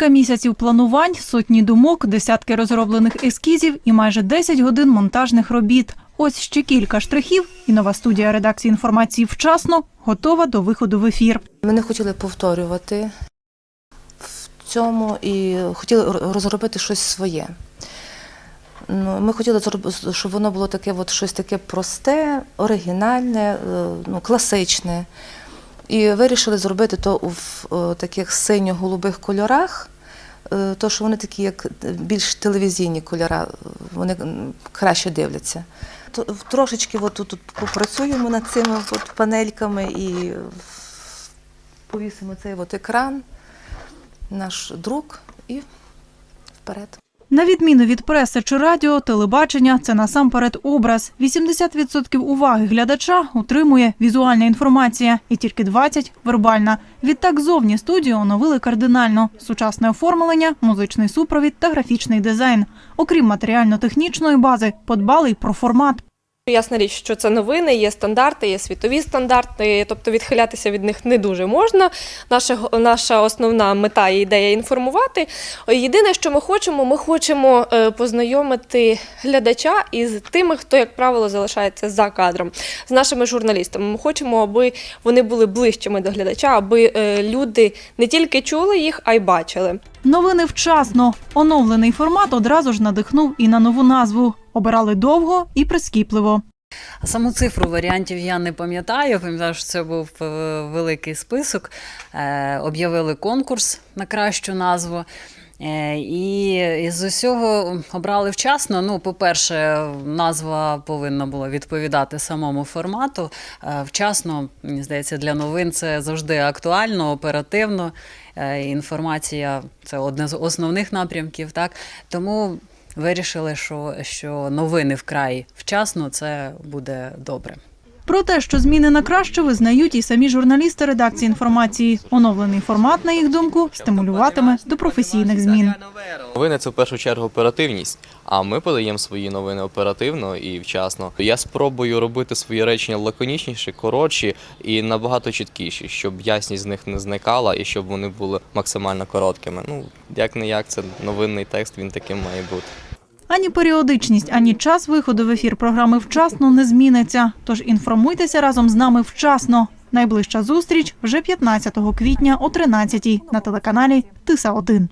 Кілька місяців планувань, сотні думок, десятки розроблених ескізів і майже 10 годин монтажних робіт. Ось ще кілька штрихів, і нова студія редакції інформації вчасно готова до виходу в ефір. Ми не хотіли повторювати в цьому і хотіли розробити щось своє. Ну, ми хотіли, щоб воно було таке, от щось таке просте, оригінальне, е, ну, класичне. І вирішили зробити то в, е, таких синьо-голубих кольорах, е, то що вони такі, як більш телевізійні кольори, вони краще дивляться. Трошечки тут попрацюємо над цими от панельками і повісимо цей от екран, наш друк і вперед. На відміну від преси чи радіо, телебачення це насамперед образ. 80% уваги глядача утримує візуальна інформація, і тільки 20% – вербальна. Відтак зовні студію оновили кардинально: сучасне оформлення, музичний супровід та графічний дизайн. Окрім матеріально-технічної бази, подбали й про формат. Ясна річ, що це новини, є стандарти, є світові стандарти, тобто відхилятися від них не дуже можна. Наша, наша основна мета і ідея інформувати. Єдине, що ми хочемо, ми хочемо е, познайомити глядача із тими, хто, як правило, залишається за кадром, з нашими журналістами. Ми хочемо, аби вони були ближчими до глядача, аби е, люди не тільки чули їх, а й бачили. Новини вчасно. Оновлений формат одразу ж надихнув і на нову назву. Обирали довго і прискіпливо. Саму цифру варіантів я не пам'ятаю. Пам'ятаю, що це був е, великий список. Е, Об'явили конкурс на кращу назву. Е, І із усього обрали вчасно. Ну, по-перше, назва повинна була відповідати самому формату. Е, Вчасно, мені здається, для новин це завжди актуально, оперативно. Е, Інформація це одне з основних напрямків. Так тому вирішили, що, що новини вкрай вчасно це буде добре. Про те, що зміни на краще визнають і самі журналісти редакції інформації. Оновлений формат, на їх думку, стимулюватиме до професійних змін. Новини це в першу чергу оперативність. А ми подаємо свої новини оперативно і вчасно. Я спробую робити свої речення лаконічніші, коротші і набагато чіткіші, щоб ясність з них не зникала і щоб вони були максимально короткими. Ну як не як, це новинний текст, він таким має бути. Ані періодичність, ані час виходу в ефір програми вчасно не зміниться. Тож інформуйтеся разом з нами вчасно. Найближча зустріч вже 15 квітня о 13 на телеканалі Тиса 1